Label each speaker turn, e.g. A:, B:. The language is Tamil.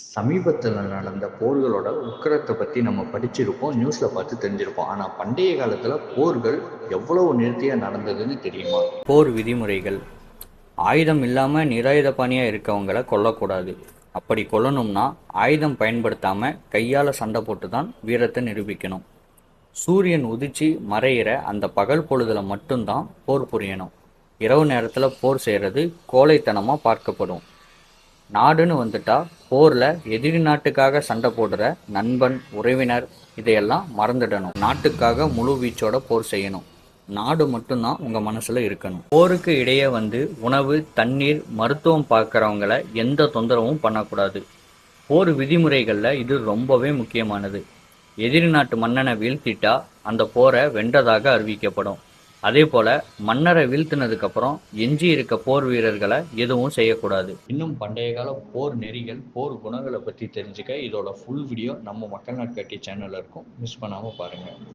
A: சமீபத்தில் நடந்த போர்களோட உக்கிரத்தை பற்றி நம்ம படிச்சிருப்போம் நியூஸில் பார்த்து தெரிஞ்சிருப்போம். ஆனால் பண்டைய காலத்தில் போர்கள் எவ்வளவு நேர்த்தியாக நடந்ததுன்னு தெரியுமா?
B: போர் விதிமுறைகள். ஆயுதம் இல்லாமல் நிராயுதபாணியாக இருக்கவங்கள கொல்லக்கூடாது. அப்படி கொல்லணும்னா ஆயுதம் பயன்படுத்தாமல் கையால் சண்டை போட்டு தான் வீரத்தை நிரூபிக்கணும். சூரியன் உதிச்சு மறையிற அந்த பகல் பொழுதில் மட்டும்தான் போர் புரியணும். இரவு நேரத்தில் போர் செய்கிறது கோழைத்தனமாக பார்க்கப்படும். நாடுன்னு வந்துட்டா போரில் எதிரி நாட்டுக்காக சண்டை போடுற நண்பன் உறவினர் இதையெல்லாம் மறந்துடணும். நாட்டுக்காக முழு வீச்சோட போர் செய்யணும். நாடு மட்டும்தான் உங்க மனசுல இருக்கணும். போருக்கு இடையே வந்து உணவு தண்ணீர் மருத்துவம் பார்க்குறவங்கள எந்த தொந்தரவும் பண்ணக்கூடாது. போர் விதிமுறைகள்ல இது ரொம்பவே முக்கியமானது. எதிரி நாட்டு மன்னனை வீழ்த்திட்டா அந்த போரை வென்றதாக அறிவிக்கப்படும். அதே போல மன்னரை வீழ்த்தினதுக்கு அப்புறம் எஞ்சி இருக்க போர் வீரர்களை எதுவும் செய்யக்கூடாது.
A: இன்னும் பண்டைய கால போர் நெறிகள் போர் குணங்களை பற்றி தெரிஞ்சுக்க இதோட ஃபுல் வீடியோ நம்ம மக்கள் நாட்காட்டி சேனலில் இருக்கும். மிஸ் பண்ணாமல் பாருங்கள்